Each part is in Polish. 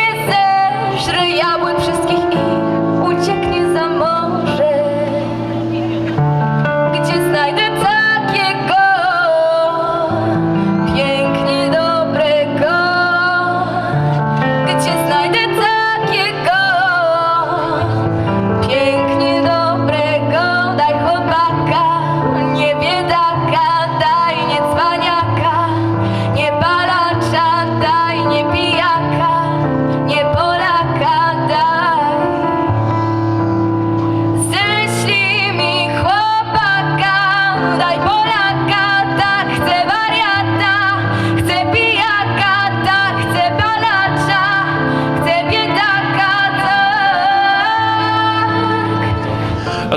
is there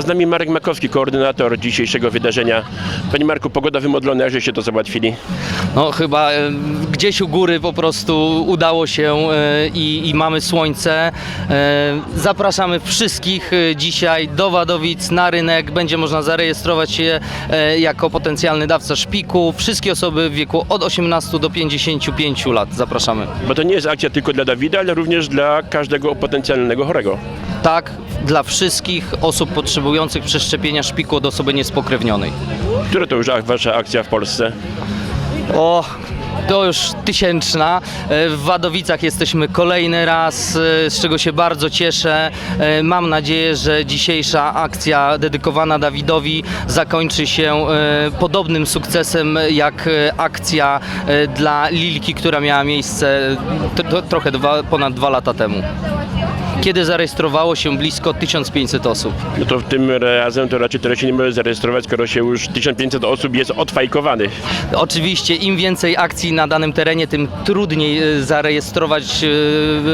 z nami Marek Makowski, koordynator dzisiejszego wydarzenia. Panie Marku, pogoda wymodlona, się to załatwili? No chyba e, gdzieś u góry po prostu udało się e, i, i mamy słońce. E, Zapraszamy wszystkich e, dzisiaj do Wadowic na rynek. Będzie można zarejestrować się e, jako potencjalny dawca szpiku. Wszystkie osoby w wieku od 18 do 55 lat zapraszamy. Bo to nie jest akcja tylko dla Dawida, ale również dla każdego potencjalnego chorego. Tak, dla wszystkich osób potrzebujących przeszczepienia szpiku od osoby niespokrewnionej. Która to już wasza akcja w Polsce? O, to już tysięczna. E, W Wadowicach jesteśmy kolejny raz, e, z czego się bardzo cieszę. E, Mam nadzieję, że dzisiejsza akcja dedykowana Dawidowi zakończy się podobnym sukcesem jak akcja dla Lilki, która miała miejsce trochę dwa, ponad dwa lata temu. Kiedy zarejestrowało się blisko 1500 osób. No to tym razem to raczej teraz się nie może zarejestrować, skoro się już 1500 osób jest odfajkowanych. Oczywiście im więcej akcji na danym terenie, tym trudniej e, zarejestrować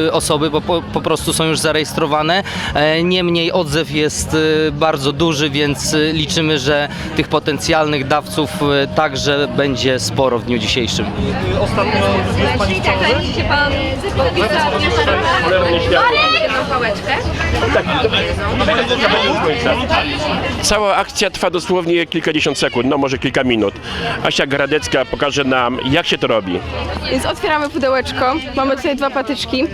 e, osoby, bo po, po prostu są już zarejestrowane. E, Niemniej odzew jest bardzo duży, więc liczymy, że tych potencjalnych dawców także będzie sporo w dniu dzisiejszym. Jeśli tak, się pan podpisał jedną pałeczkę. Cała akcja trwa dosłownie kilkadziesiąt sekund, no może kilka minut. Asia Gradecka pokaże nam, jak się to robi. Więc otwieramy pudełeczko. Mamy tutaj dwa patyczki.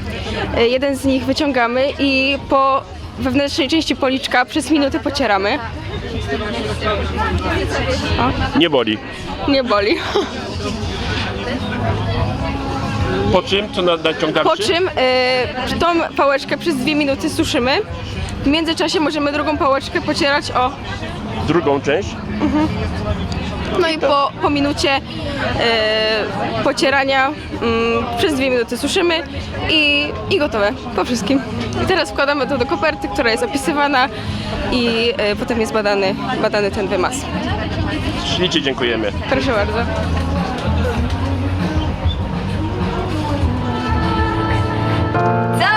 E, Jeden z nich wyciągamy i po wewnętrznej części policzka przez minutę pocieramy. Nie boli. Nie boli. Po czym, co na- naciągamy? Po czym e, tą pałeczkę przez dwie minuty suszymy. W międzyczasie możemy drugą pałeczkę pocierać o. Drugą część. No i po, po minucie e, pocierania mm, przez dwie minuty suszymy i, i gotowe. Po wszystkim. I teraz wkładamy to do koperty, która jest opisywana i e, potem jest badany, badany ten wymaz. Ślicznie dziękujemy. Proszę bardzo. Done.